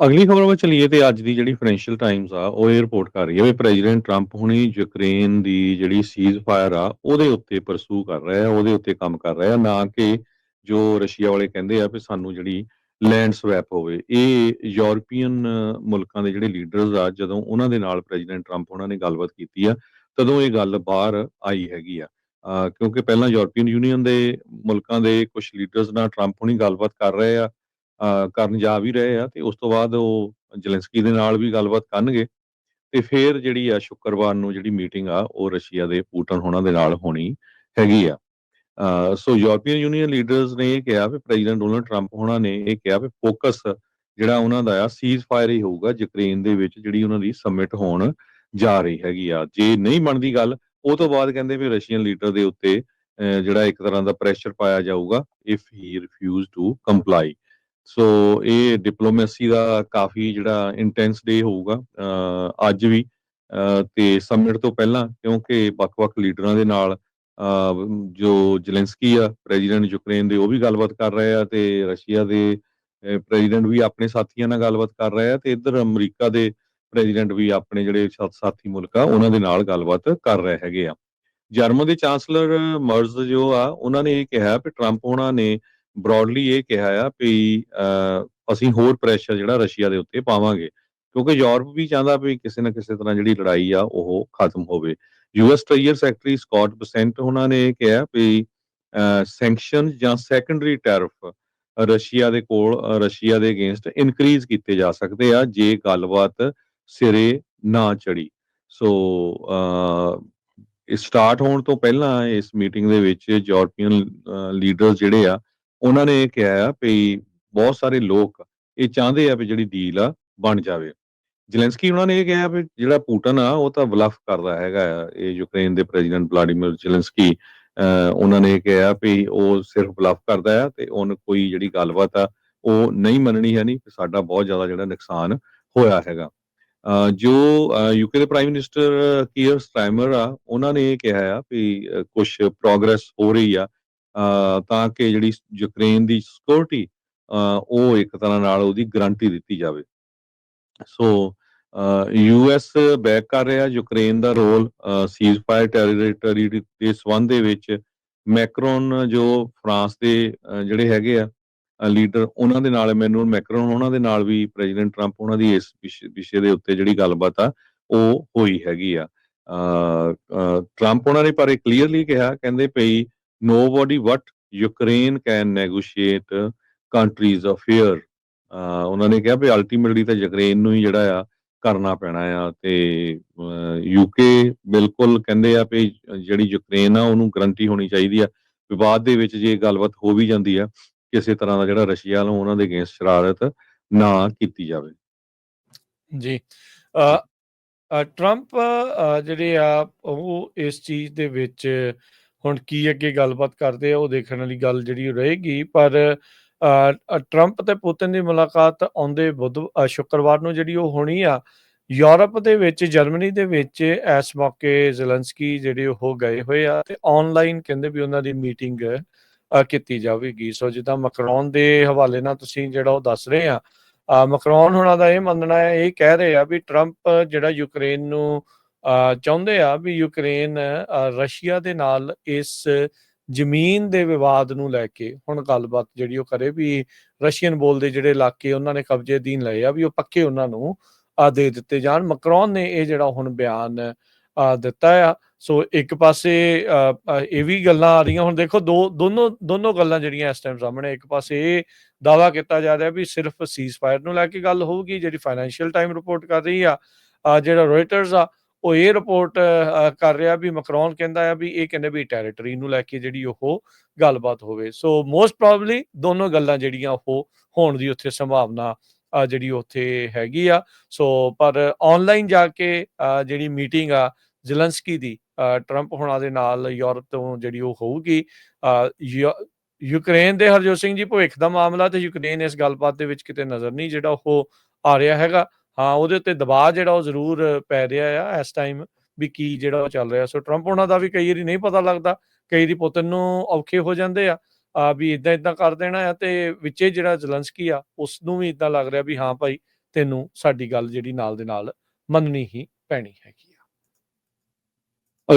ਅਗਲੀ ਖਬਰ ਵੱਲ ਚਲੀਏ ਤੇ ਅੱਜ ਦੀ ਜਿਹੜੀ ਫਾਈਨੈਂਸ਼ੀਅਲ ਟਾਈਮਸ ਆ, ਉਹ ਇਹ ਰਿਪੋਰਟ ਕਰ ਰਹੀ ਹੈ ਵੀ ਪ੍ਰੈਜ਼ੀਡੈਂਟ ਟਰੰਪ ਹੁਣੀ ਯੂਕਰੇਨ ਦੀ ਜਿਹੜੀ ਸੀਜ਼ ਫਾਇਰ ਆ, ਉਹਦੇ ਉੱਤੇ ਪਰਸੂ ਕਰ ਰਿਹਾ ਆ ਉਹਦੇ ਉੱਤੇ ਕੰਮ ਕਰ ਰਿਹਾ, ਨਾ ਕਿ ਜੋ ਰਸ਼ੀਆ ਵਾਲੇ ਕਹਿੰਦੇ ਆ ਵੀ ਸਾਨੂੰ ਜਿਹੜੀ ਲੈਂਡ ਸਵੈਪ ਹੋਵੇ। ਇਹ ਯੂਰਪੀਅਨ ਮੁਲਕਾਂ ਦੇ ਜਿਹੜੇ ਲੀਡਰਸ ਆ, ਜਦੋਂ ਉਹਨਾਂ ਦੇ ਨਾਲ ਪ੍ਰੈਜ਼ੀਡੈਂਟ ਟਰੰਪ ਉਹਨਾਂ ਨੇ ਗੱਲਬਾਤ ਕੀਤੀ ਆ, ਤਦੋਂ ਇਹ ਗੱਲ ਬਾਹਰ ਆਈ ਹੈਗੀ ਆ। ਕਿਉਂਕਿ ਪਹਿਲਾਂ ਯੂਰਪੀਅਨ ਯੂਨੀਅਨ ਦੇ ਮੁਲਕਾਂ ਦੇ ਕੁਝ ਲੀਡਰਸ ਨਾਲ ਟਰੰਪ ਹੁਣੀ ਗੱਲਬਾਤ ਕਰ ਰਹੇ ਆ ਕਰਨ ਜਾ ਵੀ ਰਹੇ ਆ ਤੇ ਉਸ ਤੋਂ ਬਾਅਦ ਉਹ ਜ਼ੈਲੈਂਸਕੀ ਦੇ ਨਾਲ ਵੀ ਗੱਲਬਾਤ ਕਰਨਗੇ ਤੇ ਫਿਰ ਜਿਹੜੀ ਆ ਸ਼ੁੱਕਰਵਾਰ ਨੂੰ ਜਿਹੜੀ ਮੀਟਿੰਗ ਆ, ਉਹ ਰਸ਼ੀਆ ਦੇ ਪੂਟਨ ਹੋਣਾ ਦੇ ਨਾਲ ਹੋਣੀ ਹੈਗੀ ਆ। ਸੋ ਯੂਰਪੀਅਨ ਯੂਨੀਅਨ ਲੀਡਰਸ ਨੇ ਇਹ ਕਿਹਾ ਵੀ ਪ੍ਰੈਜ਼ੀਡੈਂਟ ਡੋਨਲਡ ਟਰੰਪ ਹੋਣਾ ਨੇ ਇਹ ਕਿਹਾ ਵੀ ਫੋਕਸ ਜਿਹੜਾ ਉਹਨਾਂ ਦਾ ਆ, ਸੀਜ਼ ਫਾਇਰ ਹੀ ਹੋਊਗਾ ਯੂਕਰੇਨ ਦੇ ਵਿੱਚ ਜਿਹੜੀ ਉਹਨਾਂ ਦੀ ਸਮਿਟ ਹੋਣ ਜਾ ਰਹੀ ਹੈਗੀ ਆ। ਜੇ ਨਹੀਂ ਬਣਦੀ ਗੱਲ, ਉਹ ਤੋਂ ਬਾਅਦ ਕਹਿੰਦੇ ਵੀ ਰਸ਼ੀਅਨ ਲੀਡਰ ਦੇ ਉੱਤੇ ਜਿਹੜਾ ਇੱਕ ਤਰ੍ਹਾਂ ਦਾ ਪ੍ਰੈਸ਼ਰ ਪਾਇਆ ਜਾਊਗਾ if he refuse to comply so ਇਹ ਡਿਪਲੋਮੇਸੀ ਦਾ ਕਾਫੀ ਜਿਹੜਾ ਇੰਟੈਂਸ ਡੇ ਹੋਊਗਾ ਅੱਜ ਵੀ ਤੇ ਸਮਿਟ ਤੋਂ ਪਹਿਲਾਂ, ਕਿਉਂਕਿ ਵੱਖ-ਵੱਖ ਲੀਡਰਾਂ ਦੇ ਨਾਲ ਜੋ ਜ਼ੈਲੈਂਸਕੀ ਆ ਪ੍ਰੈਜ਼ੀਡੈਂਟ ਯੂਕਰੇਨ ਦੇ, ਉਹ ਵੀ ਗੱਲਬਾਤ ਕਰ ਰਹੇ ਆ ਤੇ ਰਸ਼ੀਆ ਦੇ ਪ੍ਰੈਜ਼ੀਡੈਂਟ ਵੀ ਆਪਣੇ ਸਾਥੀਆਂ ਨਾਲ ਗੱਲਬਾਤ ਕਰ ਰਹੇ ਆ ਤੇ ਇੱਧਰ ਅਮਰੀਕਾ ਦੇ ਪ੍ਰੈਜ਼ੀਡੈਂਟ ਵੀ ਆਪਣੇ ਜਿਹੜੇ ਸਾਥੀ ਮੁਲਕ ਆ, ਉਹਨਾਂ ਦੇ ਨਾਲ ਗੱਲਬਾਤ ਕਰ ਰਹੇ ਹੈਗੇ ਆ। ਜਰਮਨ ਦੇ ਚਾਂਸਲਰ ਮਰਜ਼ ਜੋ ਆ, ਉਹਨਾਂ ਨੇ ਇਹ ਕਿਹਾ ਕਿ ਟਰੰਪ ਉਹਨਾਂ ਨੇ ਬ੍ਰੌਡਲੀ ਇਹ ਕਿਹਾ ਆ ਵੀ ਅਸੀਂ ਹੋਰ ਪ੍ਰੈਸ਼ਰ ਜਿਹੜਾ ਰਸ਼ੀਆ ਦੇ ਉੱਤੇ ਪਾਵਾਂਗੇ, ਕਿਉਂਕਿ ਯੂਰਪ ਵੀ ਚਾਹੁੰਦਾ ਵੀ ਕਿਸੇ ਨਾ ਕਿਸੇ ਤਰ੍ਹਾਂ ਜਿਹੜੀ ਲੜਾਈ ਆ ਉਹ ਖਤਮ ਹੋਵੇ। US treasury secretary Scott Bessent ਉਹਨਾਂ ਨੇ ਇਹ ਕਿਹਾ ਵੀ ਸੈਂਕਸ਼ਨ ਜਾਂ ਸੈਕੰਡਰੀ ਟੈਰਿਫ ਰਸ਼ੀਆ ਦੇ ਕੋਲ ਰਸ਼ੀਆ ਦੇ ਅਗੇਂਸਟ ਇਨਕਰੀਜ਼ ਕੀਤੇ ਜਾ ਸਕਦੇ ਆ, ਜੇ ਗੱਲਬਾਤ ਸਿਰੇ ਨਾ ਚੜੀ ਸੋ ਸਟਾਰਟ ਹੋਣ ਤੋਂ ਪਹਿਲਾਂ ਇਸ ਮੀਟਿੰਗ ਦੇ ਵਿੱਚ ਯੂਰਪੀਅਨ ਲੀਡਰਸ ਜਿਹੜੇ ਆ ਉਹਨਾਂ ਨੇ ਇਹ ਕਿਹਾ ਆ ਵੀ ਬਹੁਤ ਸਾਰੇ ਲੋਕ ਇਹ ਚਾਹੁੰਦੇ ਆ ਵੀ ਜਿਹੜੀ ਡੀਲ ਆ ਬਣ ਜਾਵੇ। ਜ਼ੈਲੈਂਸਕੀ ਉਹਨਾਂ ਨੇ ਇਹ ਕਿਹਾ ਵੀ ਜਿਹੜਾ ਪੂਟਨ ਆ, ਉਹ ਤਾਂ ਬਲਫ ਕਰਦਾ ਹੈਗਾ ਆ। ਇਹ ਯੂਕਰੇਨ ਦੇ ਪ੍ਰੈਜ਼ੀਡੈਂਟ ਵਲਾਡੀਮੀਰ ਜ਼ੈਲੈਂਸਕੀ ਉਹਨਾਂ ਨੇ ਇਹ ਕਿਹਾ ਵੀ ਉਹ ਸਿਰਫ ਬਲਫ ਕਰਦਾ ਆ ਤੇ ਉਹਨ ਕੋਈ ਜਿਹੜੀ ਗੱਲਬਾਤ ਆ, ਉਹ ਨਹੀਂ ਮੰਨਣੀ ਹੈ ਨਹੀਂ ਕਿ ਸਾਡਾ ਬਹੁਤ ਜ਼ਿਆਦਾ ਜਿਹੜਾ ਨੁਕਸਾਨ ਹੋਇਆ ਹੈਗਾ। ਅਹ, ਜੋ ਯੂਕੇ ਦੇ ਪ੍ਰਾਈਮ ਮਿਨਿਸਟਰ ਕੀਅਰ ਸਟਾਈਮਰ ਆ, ਉਹਨਾਂ ਨੇ ਇਹ ਕਿਹਾ ਆ ਵੀ ਕੁਝ ਪ੍ਰੋਗਰੈਸ ਹੋ ਰਹੀ ਆ। ਤਾਂ ਕਿ ਜਿਹੜੀ ਯੂਕਰੇਨ ਦੀ ਸਿਕਿਉਰਿਟੀ ਉਹ ਇੱਕ ਤਰ੍ਹਾਂ ਨਾਲ ਉਹਦੀ ਗਾਰੰਟੀ ਦਿੱਤੀ ਜਾਵੇ। ਸੋ ਯੂਐਸ ਬੈਕ ਕਰ ਰਿਹਾ, ਯੂਕਰੇਨ ਦਾ ਰੋਲ ਸੀਜ਼ ਟੈਰੀਟਰੀ ਦੇ ਸਬੰਧ ਦੇ ਵਿੱਚ ਮੈਕਰੋਨ ਜੋ ਫਰਾਂਸ ਦੇ ਜਿਹੜੇ ਹੈਗੇ ਆ ਲੀਡਰ, ਉਹਨਾਂ ਦੇ ਨਾਲ ਮੈਨੂੰ ਮੈਕਰੋਨ, ਉਹਨਾਂ ਦੇ ਨਾਲ ਵੀ ਪ੍ਰੈਜ਼ੀਡੈਂਟ ਟਰੰਪ, ਉਹਨਾਂ ਦੀ ਇਸ ਵਿਸ਼ੇ ਦੇ ਉੱਤੇ ਜਿਹੜੀ ਗੱਲਬਾਤ ਆ, ਉਹ ਹੋਈ ਹੈਗੀ ਆ। ਟਰੰਪ ਉਹਨਾਂ ਨੇ ਪਰ ਇਹ ਕਲੀਅਰਲੀ ਕਿਹਾ, ਕਹਿੰਦੇ ਪਈ nobody what Ukraine can negotiate countries affair ਉਹਨਾਂ ਨੇ ਕਿਹਾ ਵੀ ਅਲਟੀਮੇਟਲੀ ਤਾਂ ਯੂਕਰੇਨ ਨੂੰ ਹੀ ਜਿਹੜਾ ਆ ਕਰਨਾ ਪੈਣਾ ਆ ਤੇ ਯੂਕੇ ਬਿਲਕੁਲ ਕਹਿੰਦੇ ਆ ਵੀ ਜਿਹੜੀ ਯੂਕਰੇਨ ਆ ਉਹਨੂੰ ਗਰੰਟੀ ਹੋਣੀ ਚਾਹੀਦੀ ਆ। ਵਿਵਾਦ ਦੇ ਵਿੱਚ ਜੇ ਗੱਲਬਾਤ ਹੋ ਵੀ ਜਾਂਦੀ ਆ, ਕਿਸੇ ਤਰ੍ਹਾਂ ਦਾ ਜਿਹੜਾ ਰਸ਼ੀਆ ਨੂੰ ਉਹਨਾਂ ਦੇ ਅਗੇਂਸਟ ਸ਼ਰਾਰਤ ਨਾ ਕੀਤੀ ਜਾਵੇ। ਜੀ। ਟਰੰਪ ਜਿਹੜੇ ਆ, ਉਹ ਇਸ ਚੀਜ਼ ਦੇ ਵਿੱਚ ਹੁਣ ਕੀ ਅੱਗੇ ਗੱਲਬਾਤ ਕਰਦੇ ਆ, ਉਹ ਦੇਖਣ ਵਾਲੀ ਗੱਲ ਜਿਹੜੀ ਰਹੇਗੀ, ਪਰ ਟਰੰਪ ਤੇ ਪੁਤਿਨ ਦੀ ਮੁਲਾਕਾਤ ਆਉਂਦੇ ਬੁੱਧ ਸ਼ੁੱਕਰਵਾਰ ਨੂੰ ਜਿਹੜੀ ਉਹ ਹੋਣੀ ਆ, ਯੂਰਪ ਦੇ ਵਿੱਚ, ਜਰਮਨੀ ਦੇ ਵਿੱਚ ਇਸ ਮੌਕੇ ਜ਼ੈਲੈਂਸਕੀ ਜਿਹੜੇ ਉਹ ਗਏ ਹੋਏ ਆ ਤੇ ਆਨਲਾਈਨ ਕਹਿੰਦੇ ਵੀ ਉਹਨਾਂ ਦੀ ਮੀਟਿੰਗ ਕੀਤੀ ਜਾਵੇਗੀ। ਸੋ ਜਿੱਦਾਂ ਮਕਰੋਨ ਦੇ ਹਵਾਲੇ ਨਾਲ ਤੁਸੀਂ ਜਿਹੜਾ ਉਹ ਦੱਸ ਰਹੇ ਆ ਮਕਰੋਨ ਮੈਕਰੋਨ ਹੁਣਾਂ ਦਾ ਇਹ ਮੰਨਣਾ ਹੈ, ਇਹ ਕਹਿ ਰਹੇ ਆ ਵੀ ਟਰੰਪ ਜਿਹੜਾ ਯੂਕਰੇਨ ਨੂੰ ਚਾਹੁੰਦੇ ਆ ਵੀ ਯੂਕਰੇਨ ਰਸ਼ੀਆ ਦੇ ਨਾਲ ਇਸ ਜ਼ਮੀਨ ਦੇ ਵਿਵਾਦ ਨੂੰ ਲੈ ਕੇ ਹੁਣ ਗੱਲਬਾਤ ਜਿਹੜੀ ਉਹ ਕਰੇ ਵੀ ਰਸ਼ੀਅਨ ਬੋਲਦੇ ਜਿਹੜੇ ਇਲਾਕੇ ਉਹਨਾਂ ਨੇ ਕਬਜ਼ੇ ਅਧੀਨ ਲਏ ਆ ਵੀ ਉਹ ਪੱਕੇ ਉਹਨਾਂ ਨੂੰ ਆ ਦੇ ਦਿੱਤੇ ਜਾਣ। ਮਕਰੋਨ ਨੇ ਇਹ ਜਿਹੜਾ ਹੁਣ ਬਿਆਨ ਦਿੱਤਾ ਆ। ਸੋ ਇੱਕ ਪਾਸੇ ਅ, ਇਹ ਵੀ ਗੱਲਾਂ ਆ ਰਹੀਆਂ। ਹੁਣ ਦੇਖੋ ਦੋ ਦੋਨੋਂ ਦੋਨੋਂ ਗੱਲਾਂ ਜਿਹੜੀਆਂ ਇਸ ਟਾਈਮ ਸਾਹਮਣੇ ਇੱਕ ਪਾਸੇ ਇਹ ਦਾਵਾ ਕੀਤਾ ਜਾ ਰਿਹਾ ਵੀ ਸਿਰਫ ਸੀਜ਼ ਫਾਇਰ ਨੂੰ ਲੈ ਕੇ ਗੱਲ ਹੋਊਗੀ ਜਿਹੜੀ ਫਾਈਨੈਂਸ਼ੀਅਲ ਟਾਈਮ ਰਿਪੋਰਟ ਕਰ ਰਹੀ ਆ ਜਿਹੜਾ ਰੋਇਟਰਸ ਆ ਉਹ ਇਹ ਰਿਪੋਰਟ ਕਰ ਰਿਹਾ ਵੀ ਮੈਕਰੋਨ ਕਹਿੰਦਾ ਆ ਵੀ ਇਹ ਕਹਿੰਦੇ ਵੀ ਟੈਰੀਟਰੀ ਨੂੰ ਲੈ ਕੇ ਜਿਹੜੀ ਉਹ ਗੱਲਬਾਤ ਹੋਵੇ। ਸੋ ਮੋਸਟ ਪ੍ਰੋਬਬਲੀ ਦੋਨੋਂ ਗੱਲਾਂ ਜਿਹੜੀਆਂ ਉਹ ਹੋਣ ਦੀ ਉੱਥੇ ਸੰਭਾਵਨਾ ਜਿਹੜੀ ਉੱਥੇ ਹੈਗੀ ਆ। ਸੋ ਪਰ ਆਨਲਾਈਨ ਜਾ ਕੇ ਜਿਹੜੀ ਮੀਟਿੰਗ ਆ ਜ਼ੈਲੈਂਸਕੀ ਦੀ ਟਰੰਪ ਹੋਣਾ ਦੇ ਨਾਲ ਯੂਰਪ ਤੋਂ ਜਿਹੜੀ ਉਹ ਹੋਊਗੀ ਯੂ- ਯੂਕਰੇਨ ਦੇ ਹਰਜੋਤ ਸਿੰਘ ਜੀ ਭਵਿੱਖ ਦਾ ਮਾਮਲਾ ਤੇ ਯੂਕਰੇਨ ਇਸ ਗੱਲਬਾਤ ਦੇ ਵਿੱਚ ਕਿਤੇ ਨਜ਼ਰ ਨਹੀਂ ਜਿਹੜਾ ਉਹ ਆ ਰਿਹਾ ਹੈਗਾ। ਹਾਂ, ਉਹਦੇ ਉੱਤੇ ਦਬਾਅ ਜਿਹੜਾ ਉਹ ਜ਼ਰੂਰ ਪੈ ਰਿਹਾ ਆ ਇਸ ਟਾਈਮ ਵੀ ਕੀ ਜਿਹੜਾ ਉਹ ਚੱਲ ਰਿਹਾ। ਸੋ ਟਰੰਪ ਉਹਨਾਂ ਦਾ ਵੀ ਕਈ ਵਾਰੀ ਨਹੀਂ ਪਤਾ ਲੱਗਦਾ, ਕਈ ਵਾਰੀ ਪੁਤਨ ਨੂੰ ਔਖੇ ਹੋ ਜਾਂਦੇ ਆ ਆ ਵੀ ਇਦਾਂ ਇਦਾਂ ਕਰ ਦੇਣਾ ਆ ਤੇ ਵਿੱਚੇ ਜਿਹੜਾ ਜ਼ਲੰਸਕੀ ਆ ਉਸ ਨੂੰ ਵੀ ਇਦਾਂ ਲੱਗ ਰਿਹਾ ਵੀ ਹਾਂ ਭਾਈ, ਤੈਨੂੰ ਸਾਡੀ ਗੱਲ ਜਿਹੜੀ ਨਾਲ ਦੇ ਨਾਲ ਮੰਨਣੀ ਹੀ ਪੈਣੀ ਹੈਗੀ।